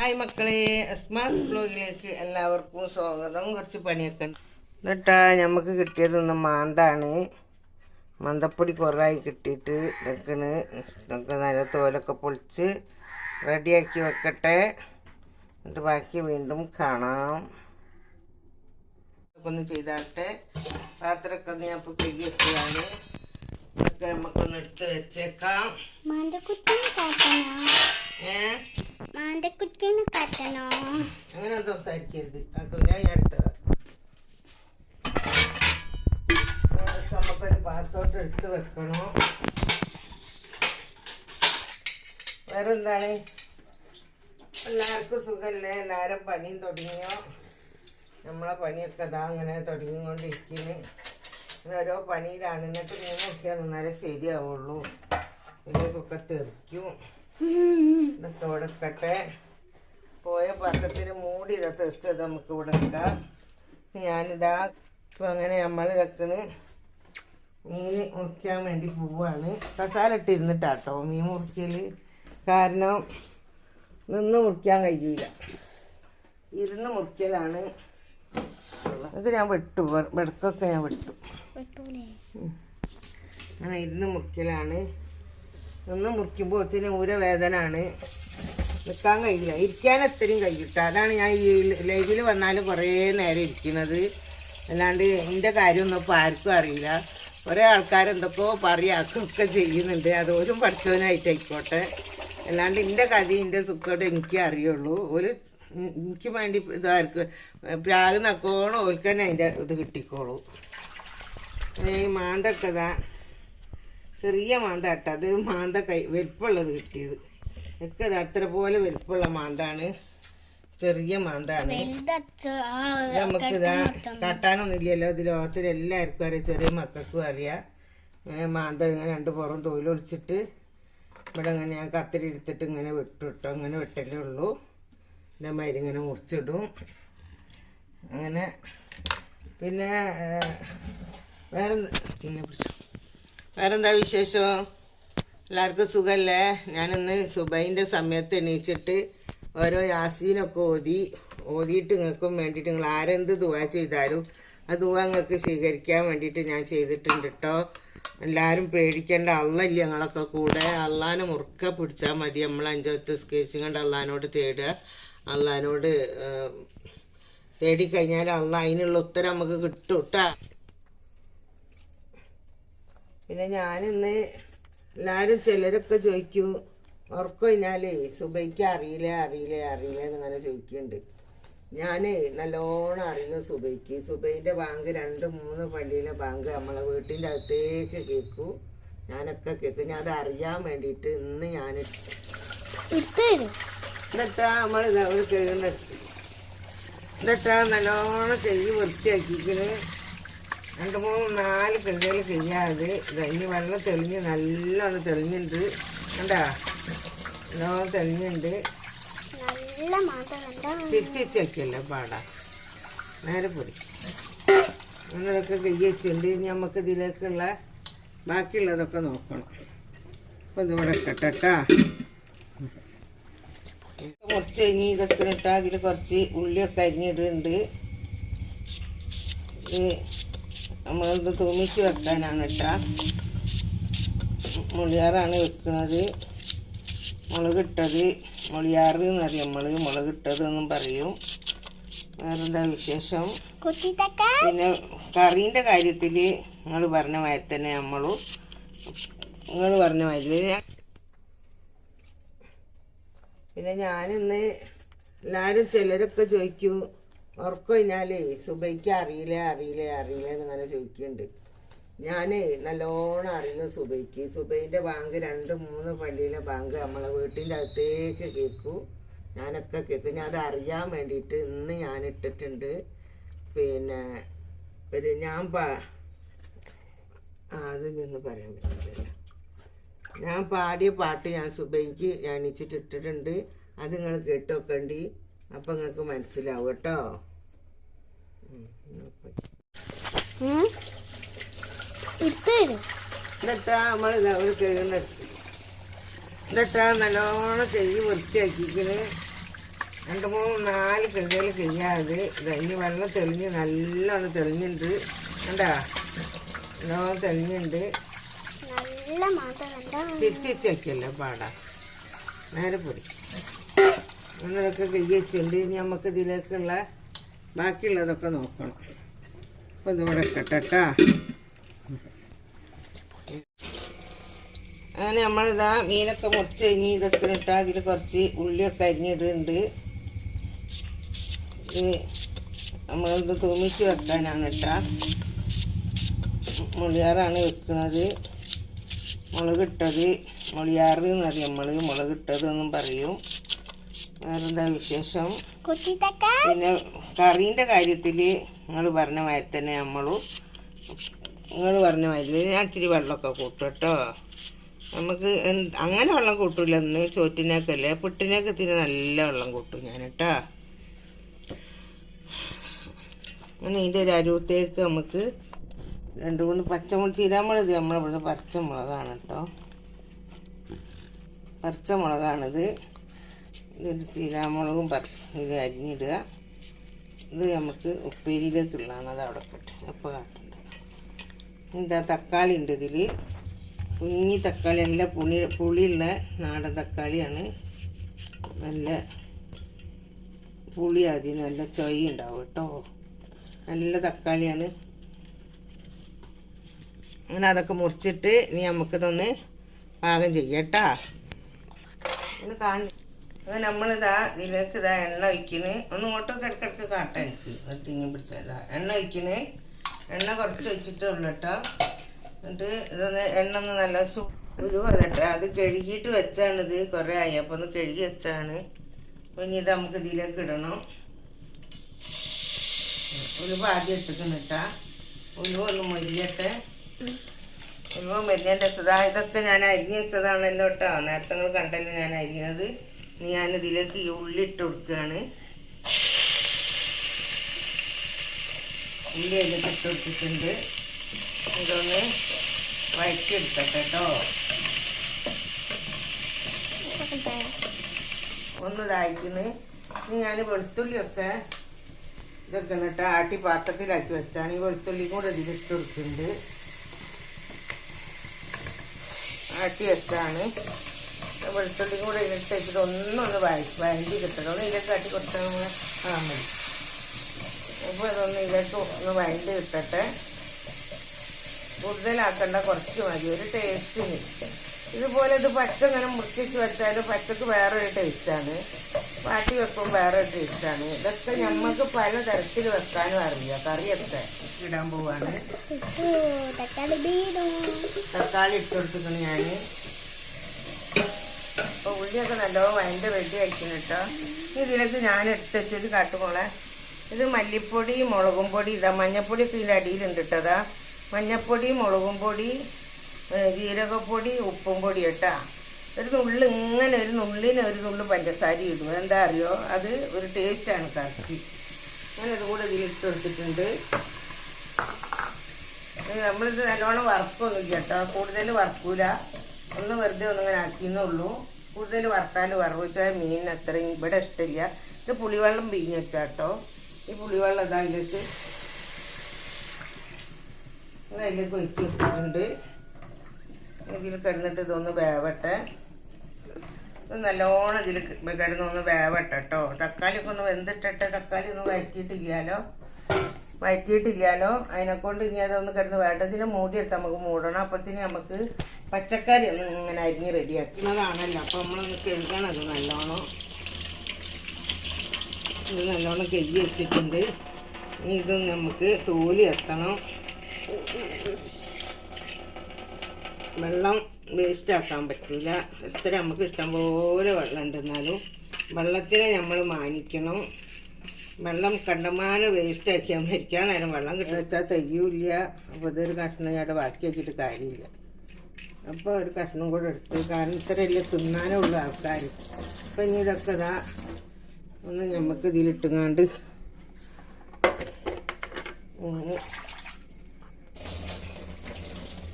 Hi മക്കളെ അസ്മാസ് ബ്ലോഗിലേക്ക് എല്ലാവർക്കും സ്വാഗതം. കുറച്ച് പണിയൊക്കെ ഉണ്ട്. എന്നിട്ടാ നമുക്ക് കിട്ടിയതൊന്ന് മാന്താണ്. മന്തപ്പൊടി കുറവായി കിട്ടിയിട്ട് നിൽക്കണ് നമുക്ക് നല്ല തോലൊക്കെ പൊളിച്ച് റെഡിയാക്കി വെക്കട്ടെ. എന്നിട്ട് ബാക്കി വീണ്ടും കാണാം. ഒന്ന് ചെയ്താട്ടെ. പാത്രമൊക്കെ ഒന്ന് ഞാൻ ഇപ്പോൾ കഴുകി വെക്കുകയാണ് ഇതൊക്കെ നമുക്കൊന്ന് എടുത്ത് വെച്ചേക്കാം. മാന്തക്കുട്ടിനെ കാട്ടണോ കുട്ടീനെ കാട്ടണോ അങ്ങനെ സംസാരിക്കരുത്. ഞാൻ എടുത്തത്. നമുക്കൊരു പാത്രത്തോട്ട് എടുത്ത് വെക്കണോ? വേറെ എന്താണ് എല്ലാവർക്കും സുഖമല്ലേ എല്ലാവരും പണിയും തുടങ്ങിയോ? നമ്മളെ പണിയൊക്കെ ഇതാ അങ്ങനെ തുടങ്ങിക്കൊണ്ടിരിക്കുന്നു ഇങ്ങനെ ഓരോ പണിയിലാണ്. എന്നിട്ട് മീൻ നോക്കിയാൽ നിന്നാലേ ശരിയാവുള്ളൂ. ഇതിലേക്കൊക്കെ തെറിക്കും. ഇതൊക്കെ പോയ പാത്രത്തിന് മൂടി ഇതാ തെറിച്ചത് നമുക്ക് ഇവിടെ വെക്കാം ഞാനിതാ ഇപ്പം അങ്ങനെ നമ്മൾ വെക്കണ് മീൻ മുറിക്കാൻ വേണ്ടി പോവാണ്. കസാല ഇട്ടിരുന്നിട്ടാട്ടോ മീൻ മുറിക്കൽ കാരണം നിന്ന് മുറിക്കാൻ കഴിയൂല. ഇരുന്ന് മുറിക്കലാണ്. അത് ഞാൻ വെട്ടു. വെടക്കൊക്കെ ഞാൻ വെട്ടു. അങ്ങനെ ഇരുന്ന് മുറിക്കലാണ്. നിന്ന് ഊര വേദനയാണ് നിൽക്കാൻ കഴിയില്ല. ഇരിക്കാൻ എത്രയും കഴിയിട്ട അതാണ് ഞാൻ ഈ ലൈവിൽ വന്നാൽ കുറേ നേരം ഇരിക്കുന്നത്. അല്ലാണ്ട് എന്റെ കാര്യമൊന്നും ഇപ്പോൾ ആർക്കും അറിയില്ല. കുറേ ആൾക്കാരെന്തൊക്കെയോ പറയാക്കുകയൊക്കെ ചെയ്യുന്നുണ്ട്. അതൊരു പഠിച്ചവനായിട്ടായിക്കോട്ടെ. അല്ലാണ്ട് എന്റെ കഥ എന്റെ സുഖമായിട്ട് എനിക്ക് അറിയുള്ളൂ. ഒരു എനിക്ക് വേണ്ടി ഇതാർക്ക് പ്രാഗ് നക്കോണം ഓൽക്കന്നെ അതിന്റെ ഇത് കിട്ടിക്കോളൂ. ഈ മാന്തൊക്കെ ഇതാ. ചെറിയ മാന്ത കേട്ടോ. അതൊരു മാന്ത കൈ വലിപ്പമുള്ളത് കിട്ടിയത്. ഒക്കെ അത്ര പോലെ വലിപ്പമുള്ള മാന്താണ്. ചെറിയ മാന്താണ്. നമുക്ക് ഇതാ തട്ടാനൊന്നും ഇല്ലല്ലോ ഇത് ലോകത്തിൽ എല്ലാവർക്കും അറിയാം. ചെറിയ മക്കൾക്കും അറിയാം. മാന്ത ഇങ്ങനെ രണ്ട് പുറം തോലൊളിച്ചിട്ട് ഇവിടെ ഇങ്ങനെ ഞാൻ കത്തിരി എടുത്തിട്ട് ഇങ്ങനെ വെട്ടിട്ടോ അങ്ങനെ വെട്ടലേ ഉള്ളൂ. എന്റെ മരി ഇങ്ങനെ മുറിച്ചിടും. അങ്ങനെ പിന്നെ വേറെ പിന്നെ വേറെന്താ വിശേഷം? എല്ലാവർക്കും സുഖമല്ലേ ഞാനിന്ന് സുബൈന്റെ സമയത്ത് എണീച്ചിട്ട് ഓരോ യാസീനൊക്കെ ഓതി ഓതിയിട്ട് നിങ്ങൾക്കും വേണ്ടിയിട്ട് നിങ്ങൾ ആരെന്ത് ദുവാ ചെയ്താലും ആ ദുവാ നിങ്ങൾക്ക് സ്വീകരിക്കാൻ വേണ്ടിയിട്ട് ഞാൻ ചെയ്തിട്ടുണ്ട് കേട്ടോ എല്ലാവരും പേടിക്കേണ്ട അള്ളല്ല ഞങ്ങളൊക്കെ കൂടെ. അള്ളാനെ മുറുക്ക പിടിച്ചാൽ മതി. നമ്മൾ അഞ്ചൊത്ത് സ്കേച്ചും കണ്ട് അള്ളഹാനോട് തേടുക. അള്ളഹാനോട് തേടിക്കഴിഞ്ഞാൽ അള്ള അതിനുള്ള ഉത്തരം നമുക്ക് കിട്ടും കേട്ടോ പിന്നെ ഞാനിന്ന് എല്ലാവരും ചിലരൊക്കെ ചോദിക്കും ഉറക്കം കഴിഞ്ഞാലേ സുബൈക്ക് അറിയില്ലേ അറിയില്ലേ അറിയില്ല എന്നിങ്ങനെ ചോദിക്കുന്നുണ്ട് ഞാനേ നല്ലോണം അറിയും സുബൈക്ക് സുബൈന്റെ ബാങ്ക് രണ്ട് മൂന്ന് പള്ളിയിലെ ബാങ്ക് നമ്മളെ വീട്ടിന്റെ അകത്തേക്ക് കേൾക്കും. ഞാനൊക്കെ കേൾക്കും. ഞാൻ അത് അറിയാൻ വേണ്ടിയിട്ട് ഇന്ന് ഞാൻ എന്നിട്ടാ നമ്മൾ ഒരു കഴുകുന്ന എന്നിട്ടാ നല്ലോണം കഴുകി വൃത്തിയാക്കിക്കണ് രണ്ട് മൂന്ന് നാല് കൃതികൾ കഴിയാതെ ഇനി വെള്ളം തെളിഞ്ഞ് നല്ലോണം തെളിഞ്ഞിട്ടുണ്ട് കണ്ടാ? നല്ലോണം തെളിഞ്ഞിട്ടുണ്ട് നല്ല മാന്തം കണ്ടാ? തിരിച്ച് വെക്കല്ലേ പാടാ. നേരെ പൊടി. അങ്ങനെയൊക്കെ കയ്യച്ചുണ്ട് നമുക്ക് ഇതിലേക്കുള്ള ബാക്കിയുള്ളതൊക്കെ നോക്കണം. അപ്പം ഇതിവിടെ കെട്ടട്ടാ കുറച്ച് ഇനി ഇതൊക്കെ ഇട്ടാൽ അതിൽ കുറച്ച് ഉള്ളിയൊക്കെ അരിഞ്ഞിടുന്നുണ്ട്. ഇത് നമ്മളിത് തൂമിച്ച് വെക്കാനാണ് കേട്ടോ. മുളിയാറാണ് വെക്കുന്നത് മുളകിട്ടത് മുളിയാറ് എന്നറിയാം നമ്മൾ മുളകിട്ടത് എന്നും പറയും. വേറെന്താ വിശേഷം? പിന്നെ കറീന്റെ കാര്യത്തിൽ നിങ്ങൾ പറഞ്ഞ മാതിരി തന്നെ നമ്മളും നിങ്ങൾ പറഞ്ഞ മാതിരി പിന്നെ ഞാനിന്ന് എല്ലാവരും ചിലരൊക്കെ ചോദിക്കും ഉറക്കം കഴിഞ്ഞാലേ സുബൈക്ക് അറിയില്ലേ അറിയില്ലേ അറിയില്ലേ എന്നിങ്ങനെ ചോദിക്കുന്നുണ്ട്. ഞാനേ നല്ലോണം അറിയും സുബൈക്ക് സുബൈന്റെ ബാങ്ക് രണ്ട് മൂന്ന് പള്ളിയിലെ ബാങ്ക് നമ്മളെ വീട്ടിന്റെ അകത്തേക്ക് കേൾക്കും. ഞാനൊക്കെ കേൾക്കും. ഞാൻ അത് അറിയാൻ വേണ്ടിയിട്ട് ഇന്ന് ഞാൻ ഇട്ടിട്ടുണ്ട്. പിന്നെ ഒരു ഞാൻ പാ അത് നിന്ന് പറയാൻ പറ്റില്ല ഞാൻ പാടിയ പാട്ട് ഞാൻ സുബൈക്ക് ഞാൻ ഇച്ചിട്ട് ഇട്ടിട്ടുണ്ട്. അത് നിങ്ങൾ കേട്ടോക്കണ്ടി. അപ്പം നിങ്ങൾക്ക് മനസ്സിലാവും കേട്ടോ. എന്നിട്ടാ നമ്മൾ ഒരു കഴുകുന്ന എന്നിട്ടാ നല്ലോണം കഴുകി വൃത്തിയാക്കിക്കണ്. രണ്ട് മൂന്ന് നാല് കൃതികൾ കഴിയാതെ ഇനി വെള്ളം തെളിഞ്ഞ് നല്ലോണം തെളിഞ്ഞിട്ടുണ്ട് കണ്ടാ? നല്ലോണം തെളിഞ്ഞിട്ടുണ്ട് നല്ല മണം കണ്ടോ തിരിച്ച് തിരിച്ച് വയ്ക്കല്ലോ പാടാ. നേരെ പൊടി. അങ്ങനെയൊക്കെ കൈ ഇനി നമുക്ക് ഇതിലേക്കുള്ള ബാക്കിയുള്ളതൊക്കെ നോക്കണം. അപ്പം ഇതിവിടെ കെട്ടട്ടാ അങ്ങനെ നമ്മളിതാ മീനൊക്കെ മുറിച്ച് കഴിഞ്ഞ് ഇതൊക്കെ ഇട്ടാൽ അതിൽ കുറച്ച് ഉള്ളിയൊക്കെ അരിഞ്ഞിടുന്നുണ്ട്. ഇത് നമ്മളിത് തൂമിച്ച് വെക്കാനാണ് ഇട്ടാ മുളിയാറാണ് വെക്കുന്നത് മുളകിട്ടത് മുളിയാറ് എന്നറിയാം. നമ്മൾ മുളകിട്ടതെന്നും പറയും. വേറെന്താ വിശേഷം? പിന്നെ കറീന്റെ കാര്യത്തിൽ നിങ്ങൾ പറഞ്ഞ മാതിരി തന്നെ നമ്മളും നിങ്ങൾ പറഞ്ഞ മാതിരി ഞാൻ ഇച്ചിരി വെള്ളമൊക്കെ കൂട്ടും കേട്ടോ. നമുക്ക് എന്ത് അങ്ങനെ വെള്ളം കൂട്ടില്ല ഒന്ന് ചോറ്റിനൊക്കെ അല്ലേ പുട്ടിനൊക്കെ തിന് നല്ല വെള്ളം കൂട്ടും ഞാൻ കേട്ടോ. അങ്ങനെ ഇതിന്റെ ഒരു അരുവത്തേക്ക് നമുക്ക് രണ്ട് മൂന്ന് പച്ചമുളക് തീരാമുളക് നമ്മളിവിടുന്ന് പച്ചമുളകാണ് കേട്ടോ. പച്ചമുളകാണിത്. ഇതൊരു ചീരാമുളകും ഇത് അരിഞ്ഞിടുക. ഇത് നമുക്ക് ഉപ്പേരിയിലേക്കുള്ളതാണ് അത് അവിടെ കട്ടെ അപ്പോൾ കാട്ടുണ്ട്. എന്താ തക്കാളി ഉണ്ട് ഇതിൽ കുഞ്ഞി തക്കാളി നല്ല പുളി പുളിയുള്ള നാടൻ തക്കാളിയാണ്. നല്ല പുളി അതിന് നല്ല ചൊയ് ഉണ്ടാവും കേട്ടോ. നല്ല തക്കാളിയാണ്. അങ്ങനെ അതൊക്കെ മുറിച്ചിട്ട് ഇനി നമുക്കിതൊന്ന് പാകം ചെയ്യട്ടാ ഇത് കാണി നമ്മളിതാ ഇതിലേക്ക് ഇതാ എണ്ണ ഒഴിക്കണ്. ഒന്ന് ഇങ്ങോട്ടൊക്കെ ഇടയ്ക്കിടയ്ക്ക് കാട്ട എനിക്ക്. തിങ്ങി പിടിച്ചതാ എണ്ണ ഒഴിക്കണ്. എണ്ണ കുറച്ച് ഒഴിച്ചിട്ടേ ഉള്ളു കേട്ടോ എന്നിട്ട് ഇതൊന്ന് എണ്ണ ഒന്ന് നല്ല ചൂട് വന്നിട്ട് അത് കഴുകിയിട്ട് വെച്ചാണിത് കുറേ ആയി. അപ്പോൾ ഒന്ന് കഴുകി വെച്ചാണ്. അപ്പോൾ ഇനി ഇത് നമുക്ക് ഇതിലേക്ക് ഇടണം. ഉലുവ ആദ്യം ഇട്ടിക്കണം കേട്ടാ ഉലുവ ഒന്ന് മൊരിയട്ടെ. ഉലുവ മൊരിയേണ്ട ഇതൊക്കെ ഞാൻ അരിഞ്ഞ് വെച്ചതാണല്ലോ കേട്ടോ നേരത്തെ നിങ്ങൾ കണ്ടല്ലോ ഞാൻ അരിഞ്ഞത്. ഇതിലേക്ക് ഈ ഉള്ളി ഇട്ട് കൊടുക്കുകയാണ്. ഉള്ളി അതിലേക്ക് ഇട്ട് കൊടുത്തിട്ടുണ്ട്. ഇതൊന്ന് വഴറ്റിയെടുക്കട്ടെ കേട്ടോ. ഒന്ന് ഇതായിക്കുന്നു. ഇനി ഞാൻ വെളുത്തുള്ളിയൊക്കെ ഇതൊക്കെ എന്നിട്ട് ആട്ടി പാത്രത്തിലാക്കി വെച്ചാണ്. ഈ വെളുത്തുള്ളി കൂടെ ഇതിലിട്ട് കൊടുക്കുന്നുണ്ട് ആട്ടി വെച്ചാണ്. വെളുത്തുള്ളി കൂടെ ഇതിലിട്ട് വെച്ചിട്ട് ഒന്നൊന്ന് വഴ വഴണ്ടി കിട്ടണം ഒന്ന് കാട്ടി കൊടുത്താൽ നമ്മൾ ആ മതി. അപ്പോൾ ഇതൊന്ന് ഇരട്ട് ഒന്ന് വഴണ്ടി കിട്ടട്ടെ കൂടുതലാക്കണ്ട കുറച്ച് മതി. ഒരു ടേസ്റ്റിന് ഇതുപോലെ ഇത് പച്ച ഇങ്ങനെ മുറിച്ച് വെച്ചാൽ പച്ചക്ക് വേറൊരു ടേസ്റ്റാണ് വാട്ടി വെക്കുമ്പോൾ വേറൊരു ടേസ്റ്റാണ് ഇതൊക്കെ നമുക്ക് പല തരത്തിൽ വെക്കാനും അറിയാം. കറിയൊക്കെ ഇടാൻ പോവാണ്. തക്കാളി ഇട്ട് കൊടുത്തിട്ടുണ്ട് ഞാൻ ഉള്ളിയൊക്കെ നല്ലോണം വയന്റെ വെട്ടി വയ്ക്കണം കേട്ടോ. ഇതിലേക്ക് ഞാൻ എടുത്തുവെച്ചത് കാട്ടുമോളെ ഇത് മല്ലിപ്പൊടി മുളകും പൊടി ഇതാ മഞ്ഞപ്പൊടി ഒക്കെ ഇതിന്റെ അടിയിലുണ്ട് കേട്ടോ അതാ. മഞ്ഞപ്പൊടി മുളകും പൊടി ജീരകപ്പൊടി ഉപ്പും പൊടി കേട്ടാ. ഒരു നുള്ളി ഇങ്ങനെ ഒരു നുള്ളിന് ഒരു നുള്ളി പഞ്ചസാര ഇടും. എന്താ അറിയോ? അത് ഒരു ടേസ്റ്റാണ് കറക്റ്റ് ഞാൻ അതുകൂടെ ഇട്ട് കൊടുത്തിട്ടുണ്ട്. നമ്മളിത് നല്ലോണം വറുക്കൊന്നും കേട്ടോ. കൂടുതൽ വറുക്കൂല. ഒന്ന് വെറുതെ ഒന്നിങ്ങനെ ആക്കിയെന്നേ ഉള്ളൂ. കൂടുതൽ വറുത്താൽ വറവ് വെച്ചാൽ മീൻ അത്രയും ഇവിടെ ഇഷ്ടമില്ല. ഇത് പുളിവെള്ളം പിഴിഞ്ഞ് വെച്ചാട്ടോ ഈ പുളിവെള്ളം ഇതാ അതിലേക്ക് അതിലേക്ക് ഒഴിച്ച് വെച്ചിട്ടുണ്ട് ഇതിൽ കിടന്നിട്ട് ഇതൊന്ന് വേവട്ടെ. ഇത് നല്ലോണം ഇതിൽ കിടന്നൊന്ന് വേവട്ടെ കേട്ടോ തക്കാളിയൊക്കെ ഒന്ന് വെന്തിട്ടെ തക്കാളി ഒന്ന് വഴറ്റിയിട്ടില്ലാലോ വഴറ്റിയിട്ടില്ലാലോ അതിനെക്കൊണ്ട് ഇനി അതൊന്ന് കിടന്ന് വേണ്ടതിന് മൂടിയെടുത്ത് നമുക്ക് മൂടണം. അപ്പത്തിന് നമുക്ക് പച്ചക്കറി ഒന്ന് ഇങ്ങനെ അരിഞ്ഞ് റെഡിയാക്കുന്നതാണല്ലോ. അപ്പോൾ നമ്മളൊന്ന് കഴുകണം. അത് നല്ലോണം ഇത് നല്ലോണം കഴുകി വെച്ചിട്ടുണ്ട്. ഇനി ഇത് നമുക്ക് തോലി എത്തണം. വെള്ളം വേസ്റ്റ് ആക്കാൻ പറ്റില്ല എത്ര നമുക്ക് ഇഷ്ടം പോലെ വെള്ളം ഉണ്ടെന്നാലും വെള്ളത്തിനെ നമ്മൾ മാനിക്കണം. വെള്ളം കണ്ടമാനം വേസ്റ്റ് ആക്കിയാൽ മരിക്കാൻ നേരം വെള്ളം കിട്ടുക വെച്ചാൽ തയ്യൂല്ല. അപ്പോൾ ഇതൊരു കഷ്ണം ഞാൻ ബാക്കി വെച്ചിട്ട് കാര്യമില്ല. അപ്പോൾ ഒരു കഷ്ണം കൂടെ എടുത്ത് കാരണം ഇത്രയല്ലേ തിന്നാനേ ഉള്ളൂ ആൾക്കാർ അപ്പം ഇനി ഇതൊക്കെ ഇതാ ഒന്ന് നമുക്ക് ഇതിലിട്ടുങ്ങാണ്ട്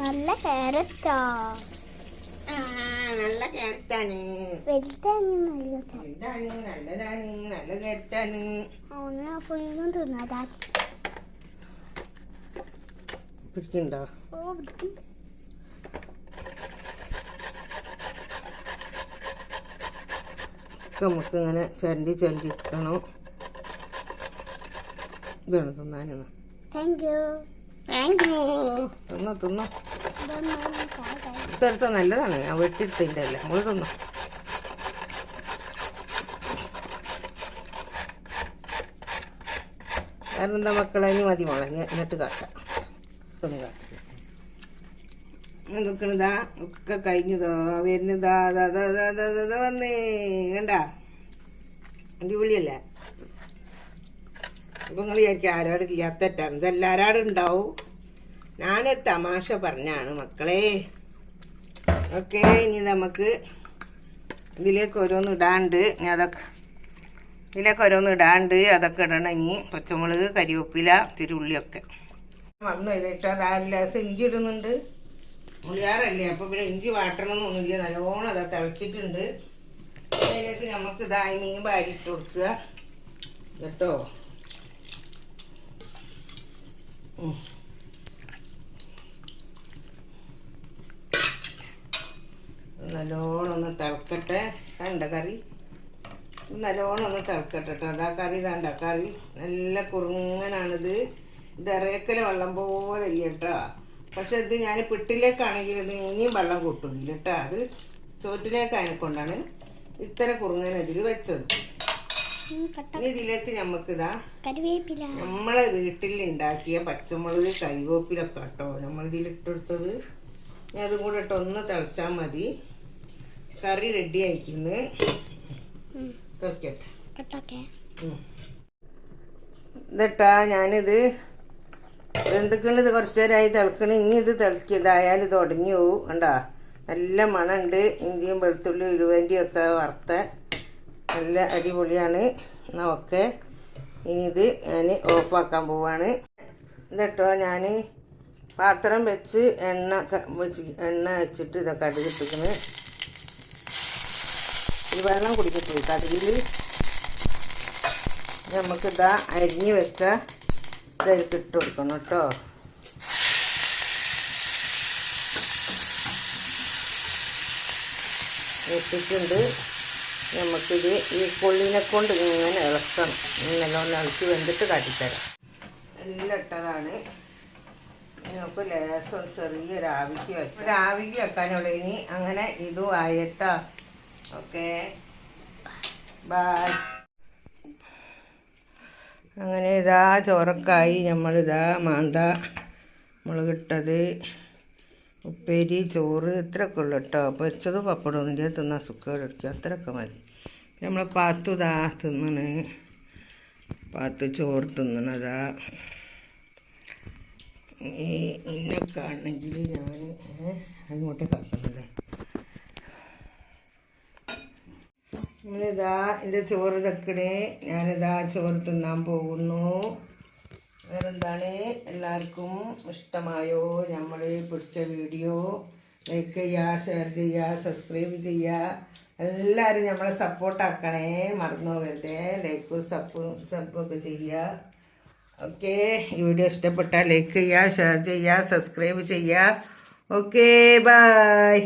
നല്ല ക്യാരറ്റാ. നല്ല ക്യാരറ്റാണ്. വലുതാണ് നല്ലത് നല്ലതാണ്. നല്ല ഫുള്ളും തിന്നതാ പിടിക്കണ്ടോ? പിടിക്കും. നമുക്ക് ഇങ്ങനെ ചരണ്ടി ചരണ്ടി ഇട്ടണം. ഇതാണ് തിന്നാനെന്ന് താങ്ക് യു താങ്ക് യു തിന്നോ തിന്നോ. ഇതൊന്നും ഇതെടുത്ത നല്ലതാണ്. ഞാൻ വെട്ടിയെടുത്തതിന്റെ അല്ല. നമ്മൾ തിന്നോ. കാരണം എന്താ മക്കളെ ഇനി മതി മോളെ. ഇനി എന്നിട്ട് കാട്ടാം. ഒന്ന് കാട്ടാം. നിൽക്കണതാ ഒക്കെ കഴിഞ്ഞതോ വരുന്നതാ വന്നേ. കണ്ടാ? അടിപൊളിയല്ലേ? അപ്പൊ നിങ്ങൾ വിചാരിക്കും ആരോടും ഇല്ലാത്തറ്റാണ് ഇതെല്ലാരോടും ഉണ്ടാവും. ഞാനൊരു തമാശ പറഞ്ഞാണ് മക്കളെ. ഓക്കെ ഇനി നമുക്ക് ഇതിലേക്ക് ഓരോന്ന് ഇടാണ്ട് അതൊക്കെ ഇതിലേക്ക് ഓരോന്ന് ഇടാണ്ട് അതൊക്കെ ഇടണം. ഇനി പച്ചമുളക് കരിവേപ്പില തിരുള്ളിയൊക്കെ വന്നു ഇതിട്ട് അത് അര ഗ്ലാസ് ഇഞ്ചി ഇടുന്നുണ്ട്. ഉള്ളിയാറല്ലേ? അപ്പോൾ പിന്നെ ഇഞ്ചി വാട്ടണമെന്നൊന്നുമില്ല. നല്ലോണം അത് തിളച്ചിട്ടുണ്ട്. അതിലേക്ക് നമുക്ക് ധാന്യം മീൻ വാരിട്ട് കൊടുക്കുക. കേട്ടോ. നല്ലോണം ഒന്ന് തിളക്കട്ടെ. കണ്ട കറി? നല്ലോണം ഒന്ന് തിളക്കട്ടെ കേട്ടോ അതാ കറി ഇതാണ്ട. കറി നല്ല കുറുങ്ങനാണിത്. ഇത് ഇറയക്കല വെള്ളം പോലെ ഇല്ല കേട്ടോ പക്ഷെ ഇത് ഞാൻ പിട്ടിലേക്കാണെങ്കിൽ ഇത് ഇനിയും വെള്ളം കൂട്ടുന്നില്ല കേട്ടോ. അത് ചോറ്റിലേക്ക് അതിനെക്കൊണ്ടാണ് ഇത്ര കുറുങ്ങൻ ഇതിൽ വെച്ചത്. ഇനി ഇതിലേക്ക് നമുക്കിതാ കറിവേപ്പില. നമ്മളെ വീട്ടിൽ ഉണ്ടാക്കിയ പച്ചമുളക് കരിവേപ്പിലൊക്കെ കേട്ടോ. നമ്മൾ ഞാൻ ഇനി അതും കൂടെ ഇട്ട് ഒന്ന് തിളച്ചാൽ മതി. കറി റെഡി ആയിക്കുന്നു. കട്ടൊക്കെ ഇതട്ടാ ഞാനിത് എന്തൊക്കെയുണ്ട് കുറച്ച് നേരമായി തിളക്കണ. ഇനി ഇത് തിളക്കിയതായാൽ ഇത് ഉടഞ്ഞു പോവും. കണ്ടാ? നല്ല മണമുണ്ട്. ഇഞ്ചിയും വെളുത്തുള്ളിയും ഉരുവന്റെയും ഒക്കെ വറുത്ത നല്ല അടിപൊളിയാണ്. എന്നാ ഓക്കെ. ഇനി ഇത് ഞാൻ ഓഫാക്കാൻ പോവാണ്. എന്നിട്ടോ ഞാൻ പാത്രം വെച്ച് എണ്ണ വെച്ച് എണ്ണ വെച്ചിട്ട് ഇതൊക്കെ കടുകിട്ടിക്കണ് ഈ വെള്ളം കുടിക്കത്തില്ല കടുകിൽ നമുക്കിതാ അരിഞ്ഞ് വെച്ച ഇതായിട്ട് ഇട്ട് കൊടുക്കണം കേട്ടോ. ഇട്ടിട്ടുണ്ട് നമുക്കിത് ഈ കൊള്ളിനെ കൊണ്ട് ഇങ്ങനെ ഇളക്കണം. നല്ലോണം ഇളക്കി വെന്തിട്ട് കാട്ടിത്തരാം. എല്ലാം ഇട്ടതാണ്. നമുക്ക് ലേസം ചെറിയൊരു ആവിക്ക് വെച്ച് ആവിക്ക് വെക്കാനുള്ള. ഇനി അങ്ങനെ ഇതും ആയിട്ടോ ഓക്കെ. ബൈ അങ്ങനെ ഇതാ ചോറക്കായി. നമ്മളിതാ മാന്ത മുളകിട്ടത് ഉപ്പേരി ചോറ് ഇത്രയൊക്കെ ഉള്ളു കേട്ടോ. പൊരിച്ചത് പപ്പടമൊന്നുമില്ല തിന്നാൻ സുഖം എടുക്കുക അത്രയൊക്കെ മതി. നമ്മൾ പാത്തു ഇതാ തിന്നണ്. പാത്ത് ചോറ് തിന്നണതാ. ഈ ഇന്നൊക്കെ ആണെങ്കിൽ ഞാൻ അങ്ങോട്ട് കത്തണല്ലേ നമ്മളിതാ എന്റെ ചോറ് വെക്കണേ. ഞാനിതാ ചോറ് തിന്നാൻ പോകുന്നു. വേറെന്താണ്? എല്ലാവർക്കും ഇഷ്ടമായോ നമ്മൾ പിടിച്ച വീഡിയോ? ലൈക്ക് ചെയ്യുക ഷെയർ ചെയ്യുക സബ്സ്ക്രൈബ് ചെയ്യുക എല്ലാവരും നമ്മളെ സപ്പോർട്ടാക്കണേ മറന്നു പോകരുതേ ലൈക്കും സപ്പും സപ്പൊക്കെ ചെയ്യുക ഓക്കെ ഈ വീഡിയോ ഇഷ്ടപ്പെട്ടാൽ ലൈക്ക് ചെയ്യുക ഷെയർ ചെയ്യുക സബ്സ്ക്രൈബ് ചെയ്യുക ഓക്കെ ബൈ